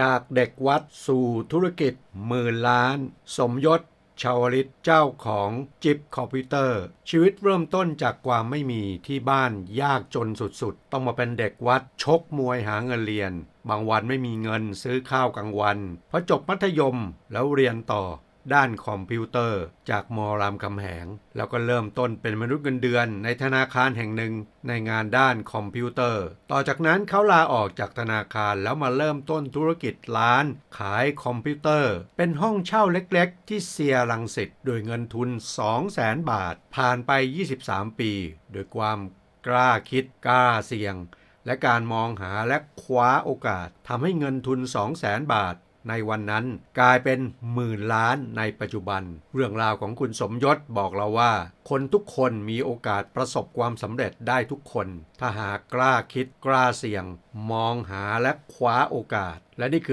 จากเด็กวัดสู่ธุรกิจหมื่นล้าน สมยศชาวลิตเจ้าของจิบคอมพิวเตอร์ ชีวิตเริ่มต้นจากความไม่มีที่บ้านยากจนสุดๆ ต้องมาเป็นเด็กวัดชกมวยหาเงินเรียน บางวันไม่มีเงินซื้อข้าวกลางวันพอจบมัธยมแล้วเรียนต่อ ด้านคอมพิวเตอร์ จากมรามคำแหง แล้วก็เริ่มต้นเป็นมนุษย์เงินเดือนในธนาคารแห่งหนึ่งในงานด้านคอมพิวเตอร์ ต่อจากนั้นเขาลาออกจากธนาคารแล้วมาเริ่มต้นธุรกิจร้าน ขายคอมพิวเตอร์ เป็นห้องเช่าเล็กๆ ที่เซียรังสิตโดยเงินทุน 200,000 บาท ผ่านไป 23 ปี โดยความกล้าคิดกล้าเสี่ยงและการมองหาและคว้าโอกาสทำให้เงินทุน 200,000บาท ในวันนั้นกลายเป็นหมื่นล้านในปัจจุบัน เรื่องราวของคุณสมยศบอกเราว่า คนทุกคนมีโอกาสประสบความสำเร็จได้ทุกคน ถ้าหากกล้าคิดกล้าเสี่ยง มองหาและคว้าโอกาส และนี่คือ